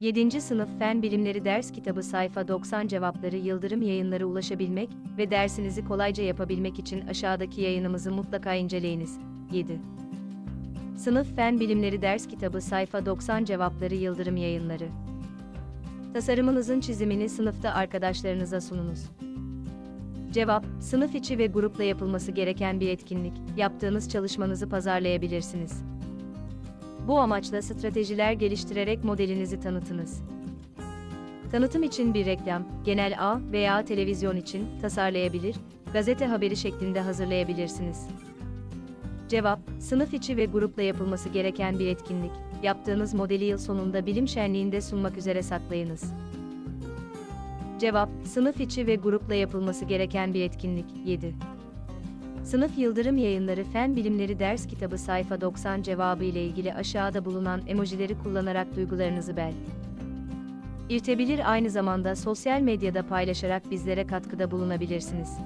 7. Sınıf Fen Bilimleri Ders Kitabı Sayfa 90 Cevapları Yıldırım Yayınları ulaşabilmek ve dersinizi kolayca yapabilmek için aşağıdaki yayınımızı mutlaka inceleyiniz. 7. Sınıf Fen Bilimleri Ders Kitabı Sayfa 90 Cevapları Yıldırım Yayınları Tasarımınızın çizimini sınıfta arkadaşlarınıza sununuz. Cevap, sınıf içi ve grupla yapılması gereken bir etkinlik. Yaptığınız çalışmanızı pazarlayabilirsiniz. Bu amaçla stratejiler geliştirerek modelinizi tanıtınız. Tanıtım için bir reklam, genel A veya televizyon için tasarlayabilir, gazete haberi şeklinde hazırlayabilirsiniz. Cevap, sınıf içi ve grupla yapılması gereken bir etkinlik. Yaptığınız modeli yıl sonunda bilim şenliğinde sunmak üzere saklayınız. Cevap, sınıf içi ve grupla yapılması gereken bir etkinlik. 7. Sınıf Yıldırım Yayınları Fen Bilimleri Ders Kitabı sayfa 90 cevabı ile ilgili aşağıda bulunan emojileri kullanarak duygularınızı bel. İrtebilir aynı zamanda sosyal medyada paylaşarak bizlere katkıda bulunabilirsiniz.